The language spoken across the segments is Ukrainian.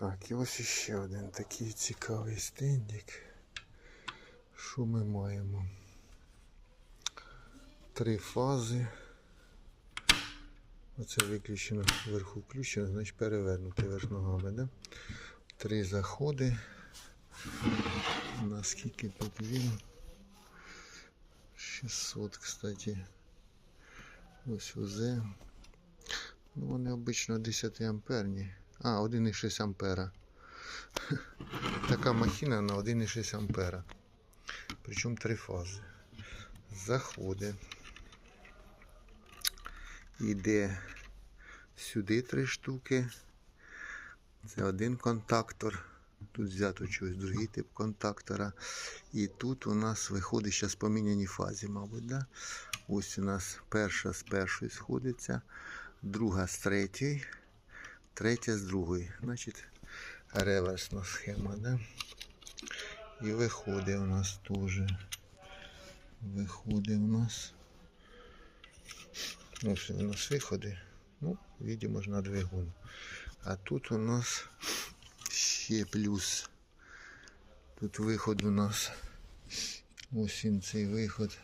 Так, і ось іще один такий цікавий стендик. Що ми маємо? Три фази. Оце виключено вверху включено, значить перевернути вверх ногами, да? Три заходи. Наскільки тут він? 600, кстати. Ось УЗ. Ну, вони обично 10 амперні. А, 1,6 ампера. Така махіна на 1,6 ампера. Причому три фази. Заходи. Іде сюди три штуки. Це один контактор. Тут взято чогось другий тип контактора. І тут у нас виходить зараз поміняні фазі, мабуть. Да? Ось у нас перша з першої сходиться, друга з третьої, третя з другої. Значить, реверсна схема. Да? І виходить у нас теж. Виходить у нас. Ось у нас виходи. Ну, видимо, ж на двигун. А тут у нас ще плюс. Тут виход у нас. Ось він цей виход.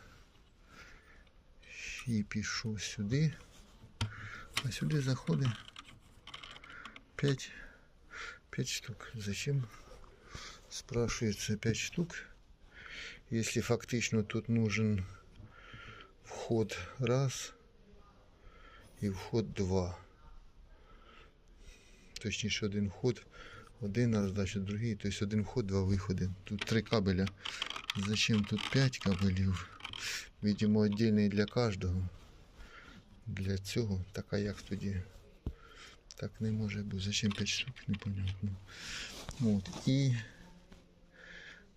Ще пішов сюди. А сюди заходить 5, 5 штук. Зачем? Спрашивается 5 штук. Если фактично тут нужен вход раз і вход два. Точніше один вход, один а роздача другий, тобто один вход, два виходи. Тут три кабеля. Зачем тут п'ять кабелів? Видимо, отдельний для кожного. Для цього. Так а як тоді? Так не може бути. Зачем 5 штук, непонятно. От. І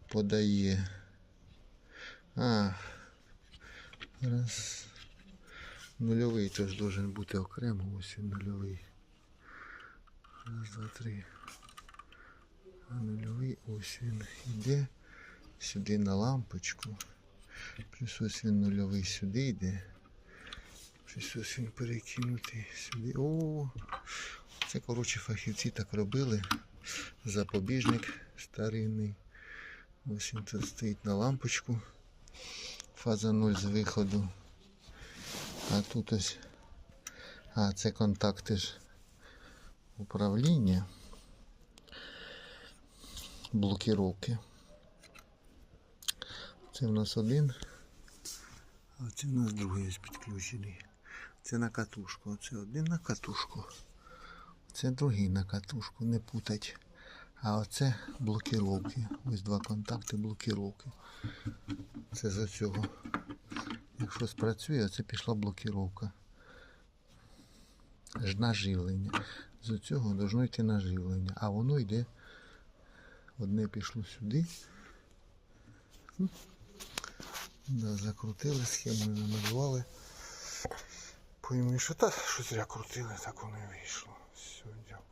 подає. А. Раз. Нульовий теж должен бути окремо. Ось він нульовий. Раз, два, три. А нульовий ось він йде сюди на лампочку. Плюс ось він нульовий сюди йде. Ось він перекинутий сюди. О, це коротше фахівці так робили. Запобіжник старинний. Ось він тут стоїть на лампочку. Фаза 0 з виходу. А тут ось. А, це контакти ж управління. Блокіровки. Це в нас один. А це в нас другий підключений. Це на катушку. Оце один на катушку. Це другий на катушку, не путать. А оце блокіровки. Ось два контакти блокіровки. Це за цього. Якщо спрацює, це пішла блокіровка. Ж наживлення. З цього должно йти наживлення. А воно йде. Одне пішло сюди. Да, закрутили схему, намалювали. Пойми, що та щось зря крутили, так воно і вийшло. Все, дякую.